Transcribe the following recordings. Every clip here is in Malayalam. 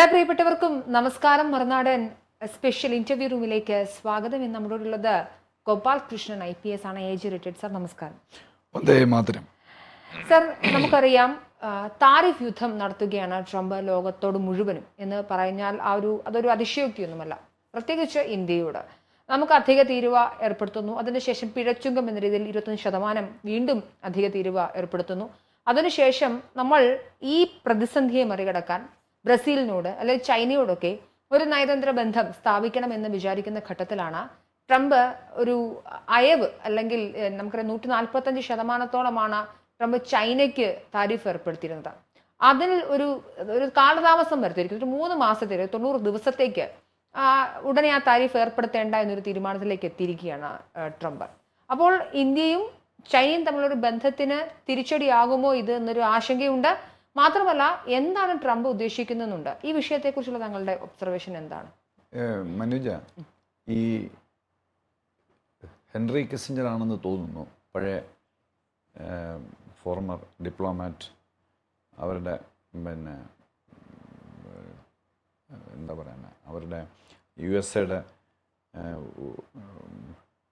എല്ലാ പ്രിയപ്പെട്ടവർക്കും നമസ്കാരം. മറുനാടൻ സ്പെഷ്യൽ ഇന്റർവ്യൂ റൂമിലേക്ക് സ്വാഗതം. ഇന്ന് നമ്മളോടുള്ളത് Gopal Krishnan I P S ആണ്. ഏജ് റിട്ടയർഡ് സാർ നമസ്കാരം. മാത്രം. സർ നമുക്കറിയാം താരിഫ് യുദ്ധം നടത്തുകയാണ് ട്രംപ് ലോകത്തോട് മുഴുവനും എന്ന് പറഞ്ഞാൽ ആ ഒരു അതൊരു അതിശയോക്തിയൊന്നുമല്ല. പ്രത്യേകിച്ച് ഇന്ത്യയോട്. നമുക്ക് അധിക തീരുവ ഏർപ്പെടുത്തുന്നു. അതിനുശേഷം പിഴച്ചുങ്കം എന്ന രീതിയിൽ ഇരുപത്തൊന്ന് ശതമാനം വീണ്ടും അധിക തീരുവ ഏർപ്പെടുത്തുന്നു. അതിനുശേഷം നമ്മൾ ഈ പ്രതിസന്ധിയെ മറികടക്കാൻ ബ്രസീലിനോട് അല്ലെങ്കിൽ ചൈനയോടൊക്കെ ഒരു നയതന്ത്ര ബന്ധം സ്ഥാപിക്കണമെന്ന് വിചാരിക്കുന്ന ഘട്ടത്തിലാണ് ട്രംപ് ഒരു അയവ് അല്ലെങ്കിൽ നമുക്കറിയാം നൂറ്റി നാൽപ്പത്തഞ്ച് ശതമാനത്തോളമാണ് ട്രംപ് ചൈനയ്ക്ക് താരിഫ് ഏർപ്പെടുത്തിയിരുന്നത്. അതിൽ ഒരു ഒരു കാലതാമസം വരുത്തിയിരിക്കുന്നു. ഒരു മൂന്ന് മാസത്തേക്ക് തൊണ്ണൂറ് ദിവസത്തേക്ക് ഉടനെ ആ താരിഫ് ഏർപ്പെടുത്തേണ്ട എന്നൊരു തീരുമാനത്തിലേക്ക് എത്തിയിരിക്കുകയാണ് ട്രംപ്. അപ്പോൾ ഇന്ത്യയും ചൈനയും തമ്മിലൊരു ബന്ധത്തിന് തിരിച്ചടിയാകുമോ ഇത് എന്നൊരു ആശങ്കയുണ്ട്. മാത്രമല്ല എന്താണ് ട്രംപ് ഉദ്ദേശിക്കുന്നുണ്ട് ഈ വിഷയത്തെക്കുറിച്ചുള്ള താങ്കളുടെ ഒബ്സർവേഷൻ എന്താണ്? മനുജ ഈ ഹെൻറി കിസിഞ്ചർ ആണെന്ന് തോന്നുന്നു പഴയ ഫോർമർ ഡിപ്ലോമാറ്റ് അവരുടെ പിന്നെ എന്താ പറയുന്നത് അവരുടെ യു എസ് എയുടെ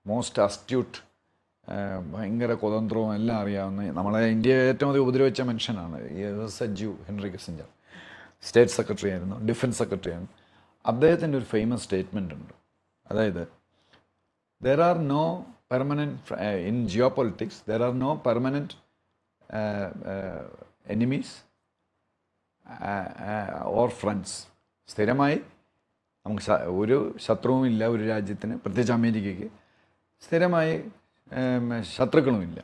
മോസ്റ്റ് അസ്റ്റ്യൂട്ട് ഭയങ്കര കുതന്ത്രവും എല്ലാം അറിയാവുന്ന നമ്മളെ ഇന്ത്യയെ ഏറ്റവും അധികം ഉപദ്രവിച്ച മനുഷ്യനാണ്. സജ്ജു ഹെൻറി കിസിഞ്ചർ സ്റ്റേറ്റ് സെക്രട്ടറി ആയിരുന്നു ഡിഫൻസ് സെക്രട്ടറി ആയിരുന്നു. അദ്ദേഹത്തിന്റെ ഒരു ഫേമസ് സ്റ്റേറ്റ്മെന്റ് ഉണ്ട്. അതായത് there are no permanent in geopolitics there are no permanent enemies or friends സ്ഥിരമായി നമുക്ക് ഒരു ശത്രുവുമില്ല ഒരു രാജ്യത്തിന് പ്രത്യേകിച്ച് അമേരിക്കയ്ക്ക്. സ്ഥിരമായി ശത്രുക്കളുമില്ല.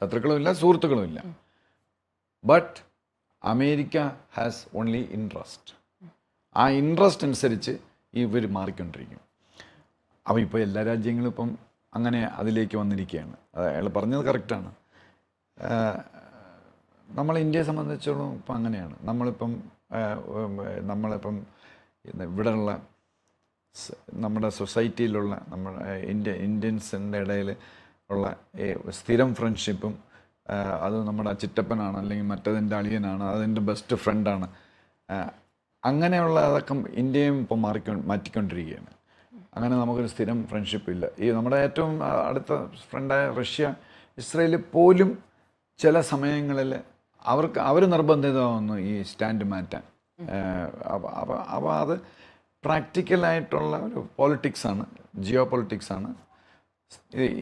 ശത്രുക്കളുമില്ല സുഹൃത്തുക്കളുമില്ല. But America has only interest ആ ഇൻട്രസ്റ്റ് അനുസരിച്ച് ഇവർ മാറിക്കൊണ്ടിരിക്കും. അപ്പോൾ ഇപ്പോൾ എല്ലാ രാജ്യങ്ങളും ഇപ്പം അങ്ങനെ അതിലേക്ക് വന്നിരിക്കുകയാണ്. അയാൾ പറഞ്ഞത് കറക്റ്റാണ് നമ്മൾ ഇന്ത്യയെ സംബന്ധിച്ചോളം ഇപ്പം അങ്ങനെയാണ്. നമ്മളിപ്പം നമ്മളിപ്പം ഇവിടെയുള്ള നമ്മുടെ സൊസൈറ്റിയിലുള്ള നമ്മുടെ ഇന്ത്യ ഇന്ത്യൻസിന്റെ ഇടയിൽ ഉള്ള സ്ഥിരം ഫ്രണ്ട്ഷിപ്പും അത് നമ്മുടെ ചിറ്റപ്പനാണ് അല്ലെങ്കിൽ മറ്റതിന്റെ അളിയനാണ് അതെന്റെ ബെസ്റ്റ് ഫ്രണ്ടാണ് അങ്ങനെയുള്ള അതൊക്കെ ഇന്ത്യയും ഇപ്പം മാറിക്കൊ മാറ്റിക്കൊണ്ടിരിക്കുകയാണ്. അങ്ങനെ നമുക്കൊരു സ്ഥിരം ഫ്രണ്ട്ഷിപ്പ് ഇല്ല. ഈ നമ്മുടെ ഏറ്റവും അടുത്ത ഫ്രണ്ടായ റഷ്യ ഇസ്രയേൽ പോലും ചില സമയങ്ങളിൽ അവർക്ക് അവർ നിർബന്ധിതമാവുന്നു ഈ സ്റ്റാൻഡ് മാറ്റാൻ. അപ്പോൾ അപ്പോൾ അത് പ്രാക്ടിക്കലായിട്ടുള്ള ഒരു പോളിറ്റിക്സാണ് ജിയോ പൊളിറ്റിക്സാണ്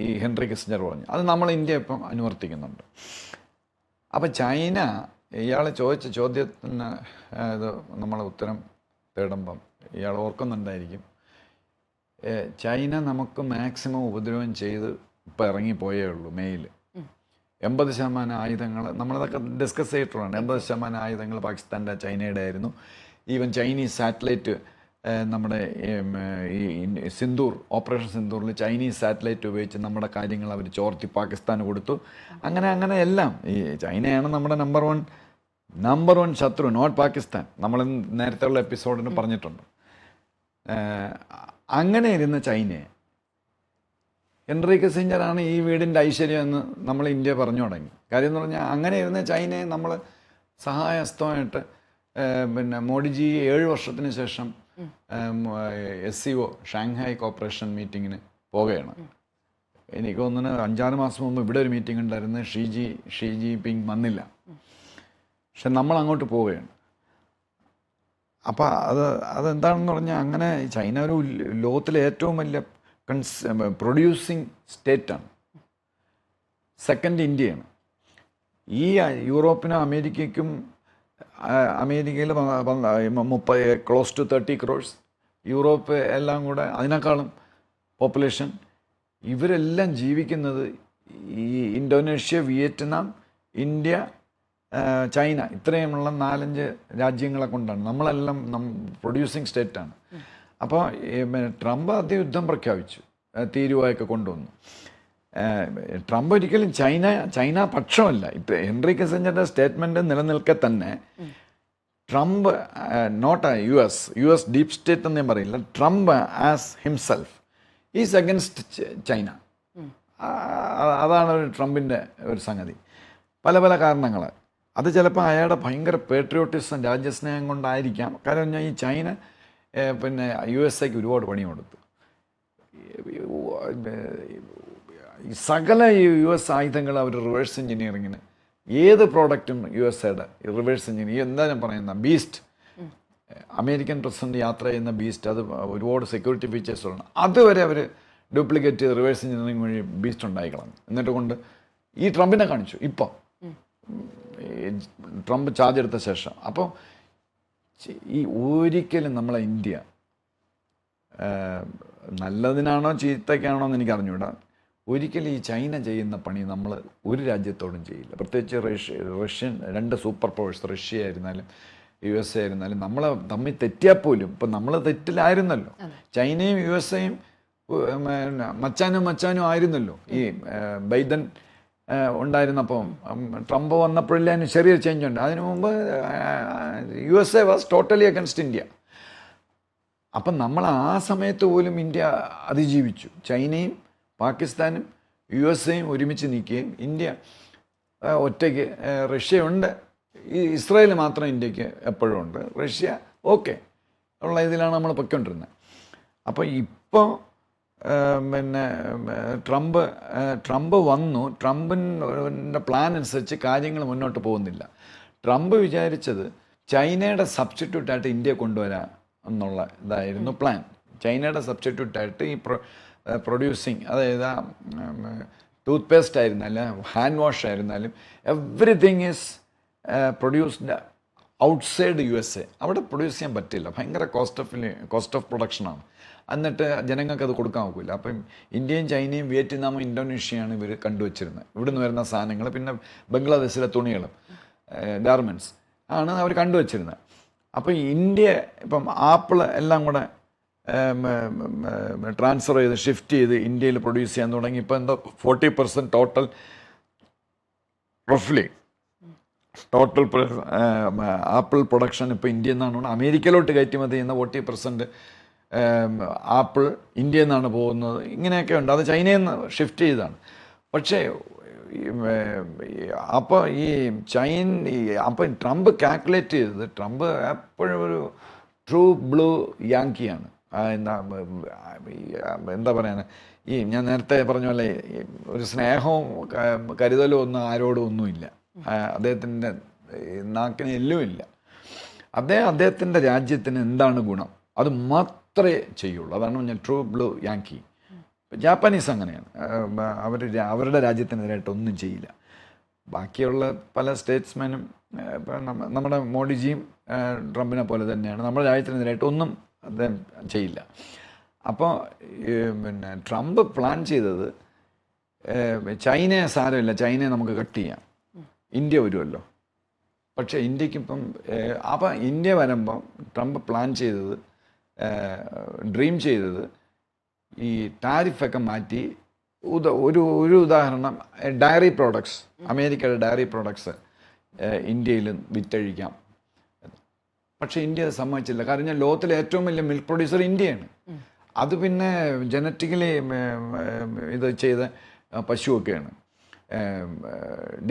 ഈ ഹെൻറി കിസിഞ്ചർ പറഞ്ഞു. അത് നമ്മൾ ഇന്ത്യ ഇപ്പം അനുവർത്തിക്കുന്നുണ്ട്. അപ്പോൾ ചൈന ഇയാൾ ചോദിച്ച ചോദ്യത്തിന് ഇത് നമ്മൾ ഉത്തരം തേടുമ്പം ഇയാൾ ഓർക്കുന്നുണ്ടായിരിക്കും. ചൈന നമുക്ക് മാക്സിമം ഉപദ്രവം ചെയ്ത് ഇപ്പം ഇറങ്ങിപ്പോയേ ഉള്ളൂ മെയിൽ എൺപത് ശതമാനം ആയുധങ്ങൾ നമ്മളതൊക്കെ ഡിസ്കസ് ചെയ്തിട്ടുള്ളതാണ്. എൺപത് ശതമാനം ആയുധങ്ങൾ പാകിസ്ഥാന്റെ ചൈനയുടെ ആയിരുന്നു. ഈവൻ ചൈനീസ് സാറ്റലൈറ്റ് നമ്മുടെ ഈ സിന്ദൂർ ഓപ്പറേഷൻ സിന്ദൂറിൽ ചൈനീസ് സാറ്റലൈറ്റ് ഉപയോഗിച്ച് നമ്മുടെ കാര്യങ്ങൾ അവർ ചോർത്തി പാകിസ്ഥാന് കൊടുത്തു. അങ്ങനെ അങ്ങനെ എല്ലാം. ഈ ചൈനയാണ് നമ്മുടെ നമ്പർ വൺ നമ്പർ വൺ ശത്രു നോട്ട് പാകിസ്ഥാൻ. നമ്മൾ നേരത്തെ ഉള്ള എപ്പിസോഡിന് പറഞ്ഞിട്ടുണ്ട്. അങ്ങനെ ഇരുന്ന ചൈനയെ എൻറിക് സിഞ്ചറാണ് ഈ വീടിന്റെ ഐശ്വര്യം എന്ന് നമ്മൾ ഇന്ത്യ പറഞ്ഞു തുടങ്ങി. കാര്യം എന്ന് പറഞ്ഞാൽ അങ്ങനെ ഇരുന്ന ചൈനയെ നമ്മൾ സഹായഹസ്തമായിട്ട് പിന്നെ മോഡിജി ഏഴ് വർഷത്തിന് ശേഷം S C O Shanghai cooperation മീറ്റിങ്ങിന് പോവുകയാണ്. എനിക്ക് തോന്നുന്നു അഞ്ചാറ് മാസം മുമ്പ് ഇവിടെ ഒരു മീറ്റിംഗ് ഉണ്ടായിരുന്നു. Xi Jin Xi Jinping വന്നില്ല. പക്ഷെ നമ്മൾ അങ്ങോട്ട് പോവുകയാണ്. അപ്പോൾ അത് അതെന്താണെന്ന് പറഞ്ഞാൽ അങ്ങനെ ചൈന ഒരു ലോകത്തിലെ ഏറ്റവും വലിയ കൺസ് പ്രൊഡ്യൂസിങ് സ്റ്റേറ്റാണ്. സെക്കൻഡ് ഇന്ത്യയാണ്. ഈ യൂറോപ്പിനും അമേരിക്കയ്ക്കും അമേരിക്കയിൽ മുപ്പത് close to thirty crores Europe എല്ലാം കൂടെ അതിനേക്കാളും പോപ്പുലേഷൻ ഇവരെല്ലാം ജീവിക്കുന്നത് ഈ ഇന്തോനേഷ്യ വിയറ്റ്നാം ഇന്ത്യ ചൈന ഇത്രയുമുള്ള നാലഞ്ച് രാജ്യങ്ങളെ കൊണ്ടാണ്. നമ്മളെല്ലാം നം പ്രൊഡ്യൂസിങ് സ്റ്റേറ്റാണ് അപ്പോൾ ട്രംപ് ആദ്യ യുദ്ധം പ്രഖ്യാപിച്ചു തീരുവയൊക്കെ കൊണ്ടുവന്നു. ട്രംപ് ഒരിക്കലും ചൈന ചൈന പക്ഷമല്ല. ഇപ്പം ഹെൻറി കിസഞ്ചറിന്റെ സ്റ്റേറ്റ്മെന്റ് നിലനിൽക്കെ തന്നെ Trump not U S U S deep state എന്ന് ഞാൻ പറയില്ല Trump as himself is against China അതാണ് ഒരു ട്രംപിന്റെ ഒരു സംഗതി പല പല കാരണങ്ങൾ അത് ചിലപ്പോൾ അയാളുടെ ഭയങ്കര പേട്രിയോട്ടിസം രാജ്യസ്നേഹം കൊണ്ടായിരിക്കാം കാരണം ഞാൻ ഈ ചൈന പിന്നെ യു എസ് എക്ക് ഒരുപാട് പണി കൊടുത്തു ഈ സകല യു എസ് ആയുധങ്ങൾ അവർ റിവേഴ്സ് എഞ്ചിനീയറിങ്ങിന് ഏത് പ്രോഡക്റ്റും യു എസ് എയുടെ റിവേഴ്സ് എഞ്ചിനീയർ എന്താ ഞാൻ പറയുന്ന? ബീസ്റ്റ് അമേരിക്കൻ പ്രസിഡന്റ് യാത്ര ചെയ്യുന്ന ബീസ്റ്റ് അത് ഒരുപാട് സെക്യൂരിറ്റി ഫീച്ചേഴ്സ് ഉള്ള അതുവരെ അവർ ഡ്യൂപ്ലിക്കേറ്റ് റിവേഴ്സ് എഞ്ചിനീയറിംഗ് വഴി ബീസ്റ്റ് ഉണ്ടായിക്കളഞ്ഞു. എന്നിട്ട് കൊണ്ട് ഈ ട്രംപിനെ കാണിച്ചു. ഇപ്പം. ട്രംപ് ചാർജ് എടുത്ത ശേഷം. അപ്പോൾ ഈ ഒരിക്കലും നമ്മളെ ഇന്ത്യ നല്ലതിനാണോ ചീത്തയ്ക്കാണോ എന്ന് എനിക്ക് അറിഞ്ഞൂടാ ഒരിക്കലും ഈ ചൈന ചെയ്യുന്ന പണി നമ്മൾ ഒരു രാജ്യത്തോടും ചെയ്യില്ല. പ്രത്യേകിച്ച് റഷ്യ റഷ്യൻ രണ്ട് സൂപ്പർ പവേഴ്സ് റഷ്യ ആയിരുന്നാലും യു എസ് എ ആയിരുന്നാലും നമ്മൾ തമ്മിൽ തെറ്റിയാൽ പോലും ഇപ്പം നമ്മൾ തെറ്റിലായിരുന്നല്ലോ. ചൈനയും യു എസ് എയും മച്ചാനും മച്ചാനും ആയിരുന്നല്ലോ. ഈ ബൈദൻ ബൈഡൻ ഉണ്ടായിരുന്നപ്പം ട്രംപ് വന്നപ്പോഴില്ല അതിന് ചെറിയ ചേഞ്ച് ഉണ്ട്. അതിനു മുമ്പ് U S A was totally against India. അപ്പം നമ്മൾ ആ സമയത്ത് പോലും ഇന്ത്യ അതിജീവിച്ചു. ചൈനയും പാകിസ്ഥാനും യു എസ് എയും ഒരുമിച്ച് നിൽക്കുകയും ഇന്ത്യ ഒറ്റയ്ക്ക് റഷ്യയുണ്ട്. ഈ ഇസ്രായേൽ മാത്രം ഇന്ത്യയ്ക്ക് എപ്പോഴും ഉണ്ട്. റഷ്യ ഓക്കെ ഉള്ള ഇതിലാണ് നമ്മൾ പൊയ്ക്കൊണ്ടിരുന്നത്. അപ്പോൾ ഇപ്പോൾ പിന്നെ ട്രംപ് ട്രംപ് വന്നു. ട്രംപിന്റെ പ്ലാൻ അനുസരിച്ച് കാര്യങ്ങൾ മുന്നോട്ട് പോകുന്നില്ല. ട്രംപ് വിചാരിച്ചത് ചൈനയുടെ സബ്സ്റ്റിറ്റ്യൂട്ടായിട്ട് ഇന്ത്യ കൊണ്ടുവരാം എന്നുള്ള ഇതായിരുന്നു പ്ലാൻ. ചൈനയുടെ സബ്സ്റ്റിറ്റ്യൂട്ടായിട്ട് ഈ പ്രൊഡ്യൂസിങ് അതായത് ടൂത്ത് പേസ്റ്റ് ആയിരുന്നാലും ഹാൻഡ് വാഷ് ആയിരുന്നാലും everything is produced outside U S A അവിടെ പ്രൊഡ്യൂസ് ചെയ്യാൻ പറ്റില്ല. ഭയങ്കര കോസ്റ്റ് ഓഫ് കോസ്റ്റ് ഓഫ് പ്രൊഡക്ഷനാണ് എന്നിട്ട് ജനങ്ങൾക്ക് അത് കൊടുക്കാൻ ഒക്കില്ല. അപ്പം ഇന്ത്യയും ചൈനയും വിയറ്റ്നാമും ഇന്തോനേഷ്യയാണ് ഇവർ കണ്ടുവച്ചിരുന്നത്. ഇവിടുന്ന് വരുന്ന സാധനങ്ങൾ പിന്നെ ബംഗ്ലാദേശിലെ തുണികളും ഗാർമെന്റ്സ് ആണ് അവർ കണ്ടുവച്ചിരുന്നത്. അപ്പോൾ ഇന്ത്യ ഇപ്പം ആപ്പിൾ എല്ലാം കൂടെ ട്രാൻസ്ഫർ ചെയ്ത് ഷിഫ്റ്റ് ചെയ്ത് ഇന്ത്യയിൽ പ്രൊഡ്യൂസ് ചെയ്യാൻ തുടങ്ങി. ഇപ്പോൾ എന്തോ ഫോർട്ടി പെർസെന്റ് ടോട്ടൽ റഫ്ലി ടോട്ടൽ ആപ്പിൾ പ്രൊഡക്ഷൻ ഇപ്പോൾ ഇന്ത്യയിൽ നിന്നാണ് അമേരിക്കയിലോട്ട് കയറ്റുമതി ചെയ്യുന്ന ഫോർട്ടി പെർസെന്റ് ആപ്പിൾ ഇന്ത്യയിൽ നിന്നാണ് പോകുന്നത്. ഇങ്ങനെയൊക്കെ ഉണ്ട്. അത് ചൈനയിൽ നിന്ന് ഷിഫ്റ്റ് ചെയ്താണ് പക്ഷേ അപ്പോൾ ഈ ചൈൻ അപ്പം ട്രംപ് കാൽക്കുലേറ്റ് ചെയ്തത്. ട്രംപ് എപ്പോഴും ഒരു ട്രൂ ബ്ലൂ യാങ്കിയാണ് എന്താ എന്താ പറയാൻ ഈ ഞാൻ നേരത്തെ പറഞ്ഞ പോലെ ഒരു സ്നേഹവും കരുതലും ഒന്നും ആരോടും ഒന്നുമില്ല. അദ്ദേഹത്തിന്റെ നാക്കിന് എല്ലുമില്ല അദ്ദേഹം അദ്ദേഹത്തിന്റെ രാജ്യത്തിന് എന്താണ് ഗുണം? അത് മാത്രമേ ചെയ്യുള്ളൂ. അതാണ് ഞാൻ ട്രൂ ബ്ലൂ യാങ്കി ജാപ്പാനീസ് അങ്ങനെയാണ്. അവർ അവരുടെ രാജ്യത്തിനെതിരായിട്ട് ഒന്നും ചെയ്യില്ല. ബാക്കിയുള്ള പല സ്റ്റേറ്റ്സ്മാനും നമ്മുടെ മോഡിജിയും ട്രംപിനെ പോലെ തന്നെയാണ്. നമ്മുടെ രാജ്യത്തിനെതിരായിട്ട് ഒന്നും അദ്ദേഹം ചെയ്യില്ല. അപ്പോൾ പിന്നെ ട്രംപ് പ്ലാൻ ചെയ്തത് ചൈനയെ സാരമില്ല ചൈനയെ നമുക്ക് കട്ട് ചെയ്യാം. ഇന്ത്യ വരുമല്ലോ. പക്ഷേ ഇന്ത്യക്കിപ്പം അപ്പം ഇന്ത്യ വരുമ്പം ട്രംപ് പ്ലാൻ ചെയ്തത് ഡ്രീം ചെയ്തത് ഈ ടാരിഫൊക്കെ മാറ്റി ഉദ ഒരു ഒരു ഉദാഹരണം ഡയറി പ്രോഡക്ട്സ് അമേരിക്കയുടെ ഡയറി പ്രോഡക്ട്സ് ഇന്ത്യയിൽ വിറ്റഴിക്കാം. പക്ഷേ ഇന്ത്യ അത് സമ്മതിച്ചില്ല. കാരണം ഞാൻ ലോകത്തിലെ ഏറ്റവും വലിയ മിൽക്ക് പ്രൊഡ്യൂസർ ഇന്ത്യയാണ്. അത് പിന്നെ ജനറ്റിക്കലി ഇത് ചെയ്ത പശുവൊക്കെയാണ്.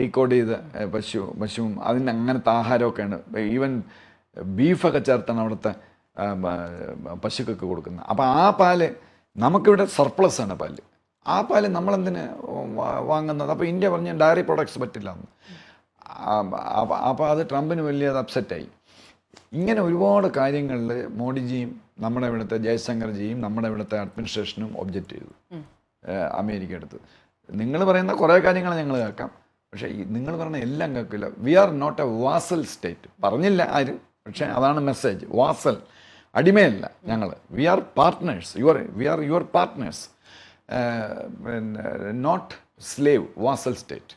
ഡീകോഡ് ചെയ്ത പശു പശുവും അതിന് അങ്ങനത്തെ ആഹാരമൊക്കെയാണ്. ഈവൻ ബീഫൊക്കെ ചേർത്താണ് അവിടുത്തെ പശുക്കൊക്കെ കൊടുക്കുന്നത്. അപ്പോൾ ആ പാൽ നമുക്കിവിടെ സർപ്ലസ് ആണ് പാൽ. ആ പാൽ നമ്മളെന്തിന് വാങ്ങുന്നത്? അപ്പോൾ ഇന്ത്യ പറഞ്ഞ ഡയറി പ്രൊഡക്ട്സ് പറ്റില്ല എന്ന് അപ്പോൾ അത് ട്രംപിന് വലിയ അപ്സെറ്റായി ഇങ്ങനെ ഒരുപാട് കാര്യങ്ങളിൽ മോഡിജിയും നമ്മുടെ ഇവിടുത്തെ ജയശങ്കർജിയും നമ്മുടെ ഇവിടുത്തെ അഡ്മിനിസ്ട്രേഷനും ഒബ്ജക്റ്റ് ചെയ്തു. അമേരിക്ക എടുത്ത് നിങ്ങൾ പറയുന്ന കുറേ കാര്യങ്ങൾ ഞങ്ങൾ കേൾക്കാം. പക്ഷേ നിങ്ങൾ പറയുന്ന എല്ലാം കേൾക്കില്ല. We are not a vassal state പറഞ്ഞില്ല ആരും? പക്ഷേ അതാണ് മെസ്സേജ് വാസൽ അടിമയല്ല ഞങ്ങൾ we are partners your we are your partners പിന്നെ നോട്ട് സ്ലേവ് വാസൽ സ്റ്റേറ്റ്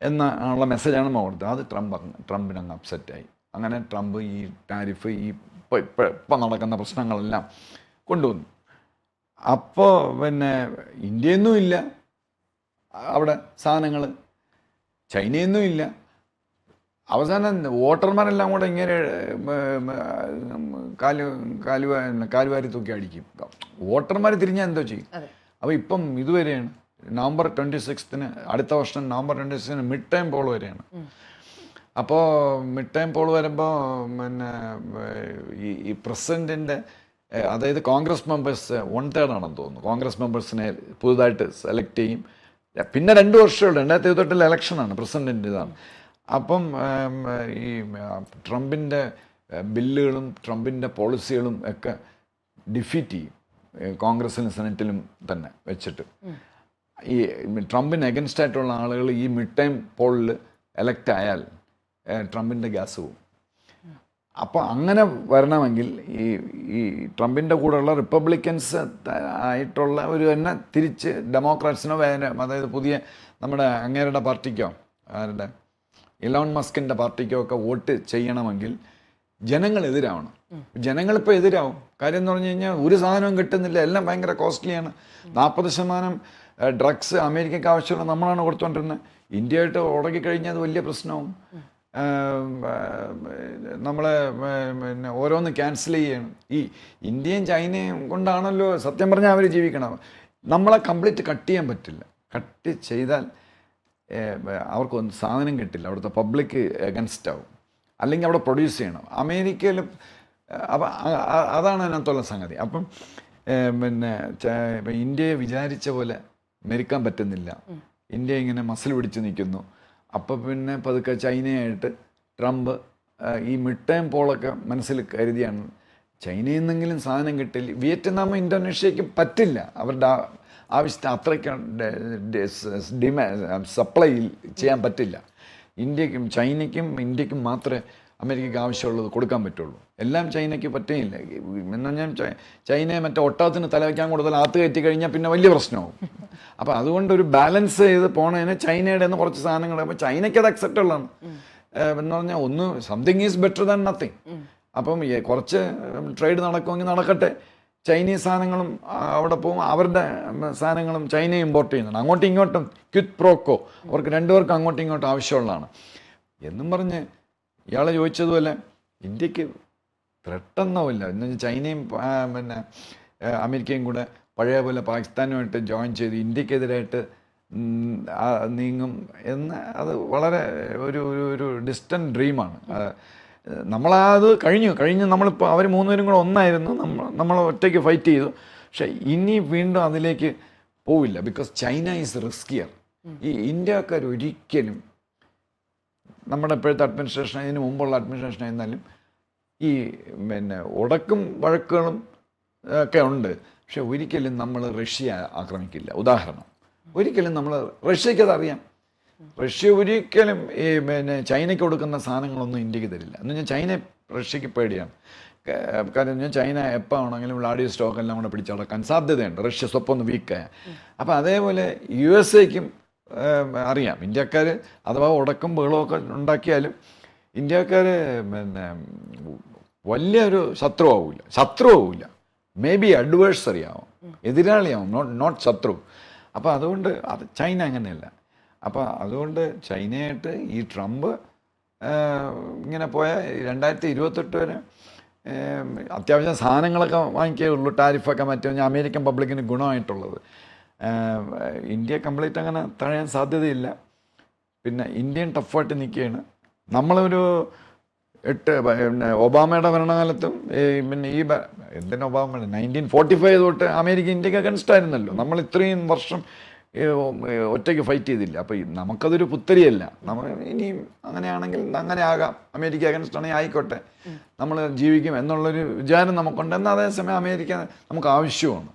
എന്ന ഉള്ള മെസ്സേജാണ് നമ്മൾ കൊടുത്തത് അത് ട്രംപ് അങ്ങ് ട്രംപിനങ്ങ് അപ്സെറ്റായി അങ്ങനെ ട്രംപ് ഈ ടാരിഫ് ഈ ഇപ്പം ഇപ്പം ഇപ്പം നടക്കുന്ന പ്രശ്നങ്ങളെല്ലാം കൊണ്ടുവന്നു. അപ്പോൾ പിന്നെ ഇന്ത്യയൊന്നും ഇല്ല. അവിടെ സാധനങ്ങൾ ചൈനയൊന്നും ഇല്ല. അവസാനം വോട്ടർമാരെല്ലാം കൂടെ ഇങ്ങനെ കാൽ കാലുവാ കാലുവാരി തൂക്കി അടിക്കും. വോട്ടർമാർ തിരിഞ്ഞാൽ എന്തോ ചെയ്യും. അപ്പോൾ ഇപ്പം ഇതുവരെയാണ് നവംബർ ട്വന്റി സിക്സ്ത്തിന് അടുത്ത വർഷം നവംബർ ട്വന്റി സിക്സ്തിന് മിഡ് ടൈം പോൾ വരെയാണ്. അപ്പോൾ മിഡ് ടൈം പോൾ വരുമ്പോൾ പിന്നെ ഈ ഈ പ്രസിഡന്റിന്റെ അതായത് കോൺഗ്രസ് മെമ്പേഴ്സ് വൺ തേർഡ് ആണെന്ന് തോന്നുന്നു. കോൺഗ്രസ് മെമ്പേഴ്സിനെ പുതുതായിട്ട് സെലക്ട് ചെയ്യും. പിന്നെ രണ്ട് വർഷമുള്ള രണ്ടായിരത്തി ഇരുപത്തെട്ടിലെ ഇലക്ഷനാണ് പ്രസിഡന്റിന്റെ ഇതാണ് അപ്പം ഈ ട്രംപിന്റെ ബില്ലുകളും ട്രംപിന്റെ പോളിസികളും ഒക്കെ ഡിഫീറ്റ് ചെയ്യും. കോൺഗ്രസിലും സെനറ്റിലും തന്നെ വെച്ചിട്ട്. ഈ ട്രംപിന് അഗൻസ്റ്റ് ആയിട്ടുള്ള ആളുകൾ ഈ മിഡ് ടൈം പോളിൽ എലക്റ്റ് ആയാൽ ട്രംപിന്റെ ഗ്യാസ് പോവും. അപ്പോൾ അങ്ങനെ വരണമെങ്കിൽ ഈ ഈ ട്രംപിന്റെ കൂടെയുള്ള റിപ്പബ്ലിക്കൻസ് ആയിട്ടുള്ള ഒരു തന്നെ തിരിച്ച് ഡെമോക്രാറ്റ്സിനോ അതായത് പുതിയ നമ്മുടെ അങ്ങേരുടെ പാർട്ടിക്കോ ആരുടെ ഇലോൺ മസ്കിന്റെ പാർട്ടിക്കോ ഒക്കെ വോട്ട് ചെയ്യണമെങ്കിൽ ജനങ്ങൾ എതിരാവണം ജനങ്ങളിപ്പോൾ എതിരാവും. കാര്യം എന്ന് പറഞ്ഞു കഴിഞ്ഞാൽ ഒരു സാധനവും കിട്ടുന്നില്ല. എല്ലാം ഭയങ്കര കോസ്റ്റ്ലിയാണ് നാൽപ്പത് ശതമാനം ഡ്രഗ്സ് അമേരിക്കയ്ക്ക് ആവശ്യമുള്ള നമ്മളാണ് കൊടുത്തുകൊണ്ടിരുന്നത് ഇന്ത്യയായിട്ട് ഉടങ്ങിക്കഴിഞ്ഞാൽ അത് വലിയ പ്രശ്നവും. നമ്മളെ പിന്നെ ഓരോന്ന് ക്യാൻസൽ ചെയ്യണം. ഈ ഇന്ത്യയും ചൈനയും കൊണ്ടാണല്ലോ സത്യം പറഞ്ഞാൽ അവർ ജീവിക്കണം. നമ്മളെ കംപ്ലീറ്റ് കട്ട് ചെയ്യാൻ പറ്റില്ല. കട്ട് ചെയ്താൽ അവർക്കൊന്നും സാധനം കിട്ടില്ല. അവിടുത്തെ പബ്ലിക് അഗൻസ്റ്റ് ആവും. അല്ലെങ്കിൽ അവിടെ പ്രൊഡ്യൂസ് ചെയ്യണം. അമേരിക്കയിൽ അപ്പം അതാണ് അതിനകത്തുള്ള സംഗതി. അപ്പം പിന്നെ ഇന്ത്യയെ വിചാരിച്ച പോലെ മെരുക്കാൻ പറ്റുന്നില്ല. ഇന്ത്യ ഇങ്ങനെ മസിൽ പിടിച്ച് നിൽക്കുന്നു. അപ്പം പിന്നെ പതുക്കെ ചൈനയായിട്ട് ട്രംപ് ഈ മിഡ് പോളൊക്കെ മനസ്സിൽ കരുതിയാണ്. ചൈനയിൽ നിന്നെങ്കിലും സാധനം കിട്ടില്ല. വിയറ്റ്നാമും ഇന്തോനേഷ്യയ്ക്കും പറ്റില്ല. അവരുടെ ആ- ആവശ്യത്തിന് അത്രയ്ക്ക് ഡിമാ സപ്ലൈ ചെയ്യാൻ പറ്റില്ല. ഇന്ത്യക്കും ചൈനയ്ക്കും ഇന്ത്യക്കും മാത്രമേ അമേരിക്കയ്ക്ക് ആവശ്യമുള്ളത് കൊടുക്കാൻ പറ്റുള്ളൂ. എല്ലാം ചൈനയ്ക്ക് പറ്റുകയില്ല. എന്ന് ചൈ- ചൈനയെ മറ്റേ ഒട്ടകത്തിന് തലവയ്ക്കാൻ കൂടുതൽ ആത്ത് കയറ്റി കഴിഞ്ഞാൽ പിന്നെ വലിയ പ്രശ്നമാവും. അപ്പോൾ അതുകൊണ്ട് ഒരു ബാലൻസ് ചെയ്ത് പോണതിന് ചൈനയുടെ നിന്ന് കുറച്ച് സാധനങ്ങൾ അപ്പോൾ ചൈനയ്ക്ക് അത് അക്സെപ്റ്റ് ഉള്ളതാണ്. എന്ന് പറഞ്ഞാൽ ഒന്ന് something is better than nothing അപ്പം കുറച്ച് ട്രേഡ് നടക്കുമെങ്കിൽ നടക്കട്ടെ. ചൈനീസ് സാധനങ്ങളും അവിടെ പോകും അവരുടെ സാധനങ്ങളും ചൈന ഇമ്പോർട്ട് ചെയ്യുന്നുണ്ട്. അങ്ങോട്ടും ഇങ്ങോട്ടും ക്വിറ്റ് പ്രോക്കോ അവർക്ക് രണ്ടുപേർക്കും അങ്ങോട്ടും ഇങ്ങോട്ടും ആവശ്യമുള്ളതാണ്. എന്നും പറഞ്ഞ് ഇയാൾ ചോദിച്ചതുപോലെ ഇന്ത്യയ്ക്ക് ത്രെട്ടെന്നാവില്ല എന്ന് വെച്ചാൽ ചൈനയും പിന്നെ അമേരിക്കയും കൂടെ പഴയ പോലെ പാകിസ്ഥാനുമായിട്ട് ജോയിൻ ചെയ്ത് ഇന്ത്യക്കെതിരായിട്ട് നീങ്ങും എന്ന് അത് വളരെ ഒരു ഒരു ഒരു ഡിസ്റ്റന്റ് ഡ്രീമാണ് നമ്മളത് കഴിഞ്ഞു. കഴിഞ്ഞ് നമ്മളിപ്പോൾ അവർ മൂന്നുപേരും കൂടെ ഒന്നായിരുന്നു. നമ്മൾ നമ്മൾ ഒറ്റയ്ക്ക് ഫൈറ്റ് ചെയ്തു. പക്ഷെ ഇനി വീണ്ടും അതിലേക്ക് പോവില്ല. ബിക്കോസ് ചൈന ഈസ് റിസ്കിയർ ഈ ഇന്ത്യക്കാർ ഒരിക്കലും നമ്മുടെ ഇപ്പോഴത്തെ അഡ്മിനിസ്ട്രേഷൻ ഇതിന് മുമ്പുള്ള അഡ്മിനിസ്ട്രേഷൻ ആയിരുന്നാലും ഈ പിന്നെ ഉടക്കും വഴക്കുകളും ഒക്കെ ഉണ്ട്. പക്ഷെ ഒരിക്കലും നമ്മൾ റഷ്യ ആക്രമിക്കില്ല. ഉദാഹരണം ഒരിക്കലും നമ്മൾ റഷ്യക്ക് അതറിയാം. റഷ്യ ഒരിക്കലും ഈ പിന്നെ ചൈനയ്ക്ക് കൊടുക്കുന്ന സാധനങ്ങളൊന്നും ഇന്ത്യയ്ക്ക് തരില്ല. എന്ന് വെച്ചാൽ ചൈന റഷ്യക്ക് പേടിയാണ്. കാര്യം വെച്ചാൽ ചൈന എപ്പോൾ ആണെങ്കിലും വ്ളാഡി സ്റ്റോക്കെല്ലാം കൂടെ പിടിച്ചടക്കാൻ സാധ്യതയുണ്ട്. റഷ്യ സ്വപ്പം ഒന്ന് വീക്കായ അപ്പോൾ അതേപോലെ യു എസ് എക്കും അറിയാം. ഇന്ത്യക്കാർ അഥവാ ഉടക്കും ബഹളമൊക്കെ ഉണ്ടാക്കിയാലും ഇന്ത്യക്കാർ പിന്നെ വലിയൊരു ശത്രു ആവില്ല മേ ബി അഡ്വേഴ്സറി ആവും. എതിരാളിയാവും. നോട്ട് നോട്ട് ശത്രു. അപ്പോൾ അതുകൊണ്ട് അത് ചൈന അങ്ങനെയല്ല. അപ്പോൾ അതുകൊണ്ട് ചൈനയായിട്ട് ഈ ട്രംപ് ഇങ്ങനെ പോയ രണ്ടായിരത്തി ഇരുപത്തെട്ട് വരെ അത്യാവശ്യം സാധനങ്ങളൊക്കെ വാങ്ങിക്കേ ഉള്ളൂ. ടാരിഫൊക്കെ മറ്റു അമേരിക്കൻ പബ്ലിക്കിന് ഗുണമായിട്ടുള്ളത്. ഇന്ത്യ കംപ്ലീറ്റ് അങ്ങനെ തഴയാൻ സാധ്യതയില്ല. പിന്നെ ഇന്ത്യൻ ടഫായിട്ട് നിൽക്കുകയാണ്. നമ്മളൊരു എട്ട് പിന്നെ ഒബാമയുടെ ഭരണകാലത്തും പിന്നെ ഈ എന്തിനാ ഒബാമ നയന്റീൻ ഫോർട്ടി ഫൈവ് തൊട്ട് അമേരിക്ക ഇന്ത്യയ്ക്ക് അഗൻസ്റ്റ് ആയിരുന്നല്ലോ. നമ്മൾ ഇത്രയും വർഷം ഒറ്റയ്ക്ക് ഫൈറ്റ് ചെയ്തില്ല. അപ്പോൾ നമുക്കതൊരു പുത്തരിയല്ല. നമ്മൾ ഇനിയും അങ്ങനെയാണെങ്കിൽ അങ്ങനെ ആകാം. അമേരിക്ക അഗൻസ്റ്റ് ആണെങ്കിൽ ആയിക്കോട്ടെ. നമ്മൾ ജീവിക്കും എന്നുള്ളൊരു വിചാരം നമുക്കുണ്ട്. എന്നാൽ അതേസമയം അമേരിക്ക നമുക്ക് ആവശ്യമാണ്.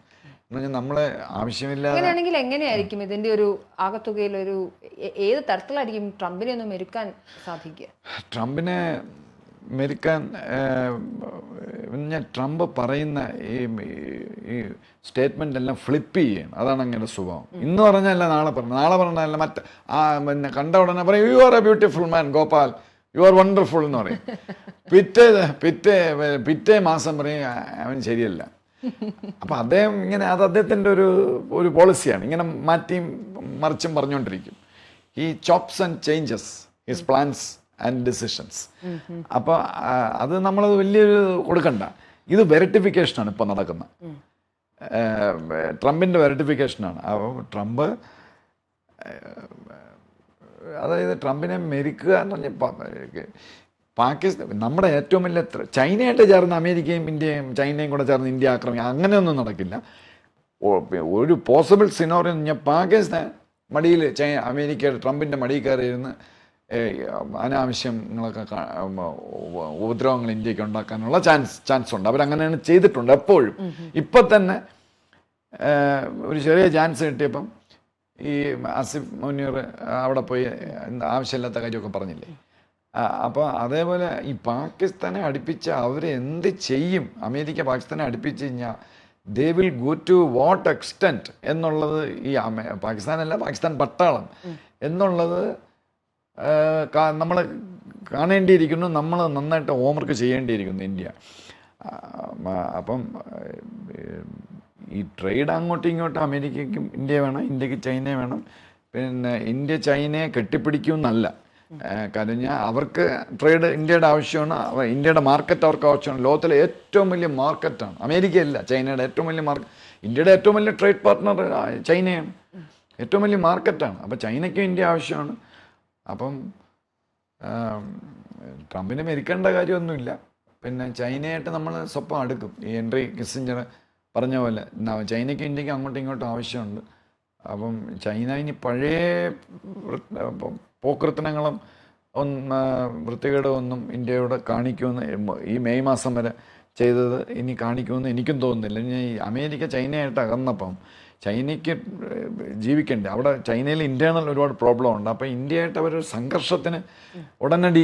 നമ്മളെ ആവശ്യമില്ലാതെ അങ്ങനെയാണെങ്കിൽ എങ്ങനെയായിരിക്കും ഇതിന്റെ ഒരു ആകത്തുകയിൽ ഒരു ഏത് തരത്തിലായിരിക്കും ട്രംപിനെ ഒന്ന് മെരുക്കാൻ സാധിക്കുക? ട്രംപിനെ മെരുക്കാൻ ഞാൻ ട്രംപ് പറയുന്ന ഈ ഈ സ്റ്റേറ്റ്മെന്റ് എല്ലാം ഫ്ലിപ്പ് ചെയ്യണം. അതാണ് അങ്ങനെ സ്വഭാവം. ഇന്ന് പറഞ്ഞല്ല നാളെ പറഞ്ഞു നാളെ പറഞ്ഞല്ല മറ്റേ ആ പിന്നെ കണ്ട ഉടനെ പറയും you are a beautiful man Gopal. You are wonderful എന്ന് പറയും. പിറ്റേ പിറ്റേ പിറ്റേ മാസം പറയും അവൻ ശരിയല്ല. അപ്പം അദ്ദേഹം ഇങ്ങനെ അത് അദ്ദേഹത്തിന്റെ ഒരു ഒരു പോളിസിയാണ് ഇങ്ങനെ മാറ്റിയും മറിച്ചും പറഞ്ഞുകൊണ്ടിരിക്കും. ഈ chops and changes his plans and decisions അപ്പോൾ അത് നമ്മൾ വലിയൊരു കൊടുക്കണ്ട. ഇത് വെരിറ്റിഫിക്കേഷനാണ് ഇപ്പോൾ നടക്കുന്നത്. ട്രംപിന്റെ ആണ്. അപ്പോൾ ട്രംപ് അതായത് ട്രംപിനെ മെരിക്കുക എന്ന് പറഞ്ഞാൽ പ- പാകിസ്ഥാൻ നമ്മുടെ ഏറ്റവും വലിയ ചൈനയായിട്ട് ചേർന്ന് അമേരിക്കയും ഇന്ത്യയും ചൈനയും കൂടെ ചേർന്ന് ഇന്ത്യ ആക്രമിക്കുക അങ്ങനെയൊന്നും നടക്കില്ല. ഒരു പോസിബിൾ സിനോറിയോ എന്ന് പറഞ്ഞാൽ പാകിസ്ഥാൻ മടിയിൽ ചൈ അമേരിക്കയുടെ ട്രംപിന്റെ മടിയിൽ കയറിയിരുന്ന് അനാവശ്യങ്ങളൊക്കെ ഉപദ്രവങ്ങൾ ഇന്ത്യയ്ക്ക് ഉണ്ടാക്കാനുള്ള ചാൻസ് ചാൻസ് ഉണ്ട്. അവരങ്ങനെയാണ് ചെയ്തിട്ടുണ്ട് എപ്പോഴും. ഇപ്പം തന്നെ ഒരു ചെറിയ ചാൻസ് കിട്ടിയപ്പം ഈ ആസിഫ് മുനീർ അവിടെ പോയി ആവശ്യമില്ലാത്ത കാര്യമൊക്കെ പറഞ്ഞില്ലേ? അപ്പോൾ അതേപോലെ ഈ പാകിസ്ഥാനെ അടുപ്പിച്ച് അവർ എന്ത് ചെയ്യും? അമേരിക്ക പാകിസ്ഥാനെ അടുപ്പിച്ച് കഴിഞ്ഞാൽ they will go to what extent എന്നുള്ളത് ഈ അമേ പാകിസ്ഥാനല്ല പാകിസ്ഥാൻ പട്ടാളം. എന്നുള്ളത് നമ്മൾ കാണേണ്ടിയിരിക്കുന്നു നമ്മൾ നന്നായിട്ട് ഹോംവർക്ക് ചെയ്യേണ്ടിയിരിക്കുന്നു ഇന്ത്യ. അപ്പം ഈ ട്രേഡ് അങ്ങോട്ടും ഇങ്ങോട്ടും അമേരിക്കയ്ക്കും ഇന്ത്യ വേണം ഇന്ത്യയ്ക്ക് ചൈനയെ വേണം. പിന്നെ ഇന്ത്യ ചൈനയെ കെട്ടിപ്പിടിക്കുമെന്നല്ല. ഏഹ്, ഞാൻ അവർക്ക് ട്രേഡ് ഇന്ത്യയുടെ ആവശ്യമാണ് ഇന്ത്യയുടെ മാർക്കറ്റ് അവർക്ക് ആവശ്യമാണ്. ലോകത്തിലെ ഏറ്റവും വലിയ മാർക്കറ്റാണ് അമേരിക്കയല്ല ചൈനയുടെ ഏറ്റവും വലിയ മാർക്കറ്റ് ഇന്ത്യയുടെ ഏറ്റവും വലിയ ട്രേഡ് പാർട്ട്ണർ ചൈനയാണ്. ഏറ്റവും വലിയ മാർക്കറ്റാണ് അപ്പോൾ ചൈനയ്ക്കും ഇന്ത്യ ആവശ്യമാണ്. അപ്പം ട്രംപിനെ മെരിക്കേണ്ട കാര്യമൊന്നുമില്ല. പിന്നെ ചൈനയായിട്ട് നമ്മൾ സ്വപ്പം അടുക്കും. ഈ എൻട്രി കിസ്സിഞ്ചർ പറഞ്ഞ പോലെ ചൈനയ്ക്കും ഇന്ത്യക്കും അങ്ങോട്ടും ഇങ്ങോട്ടും ആവശ്യമുണ്ട്. അപ്പം ചൈന ഇനി പഴയ പോക്കൃത്തനങ്ങളും ഒന്ന് വൃത്തികേടും ഒന്നും ഇന്ത്യയോട് കാണിക്കുമെന്ന് ഈ മെയ് മാസം വരെ ചെയ്തത് ഇനി കാണിക്കുമെന്ന് എനിക്കും തോന്നുന്നില്ല. ഇനി അമേരിക്ക ചൈനയായിട്ട് അകന്നപ്പം ചൈനയ്ക്ക് ജീവിക്കണ്ടേ? അവിടെ ചൈനയിൽ ഇന്റേണൽ ഒരുപാട് പ്രോബ്ലം ഉണ്ട്. അപ്പോൾ ഇന്ത്യയായിട്ട് അവർ സംഘർഷത്തിന് ഉടനടി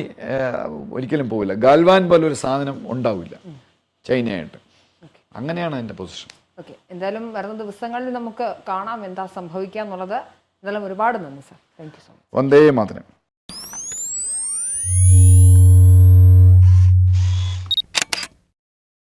ഒരിക്കലും പോവില്ല. ഗാൽവാൻ പോലെ ഒരു സാധനം ഉണ്ടാവില്ല ചൈനയായിട്ട്. അങ്ങനെയാണ് എന്റെ പൊസിഷൻ ഓക്കെ. എന്തായാലും വരുന്ന ദിവസങ്ങളിൽ നമുക്ക് കാണാം എന്താ സംഭവിക്കുക എന്നുള്ളത് എന്തായാലും ഒരുപാട് നന്ദി sir. Thank you so much Vande Mataram.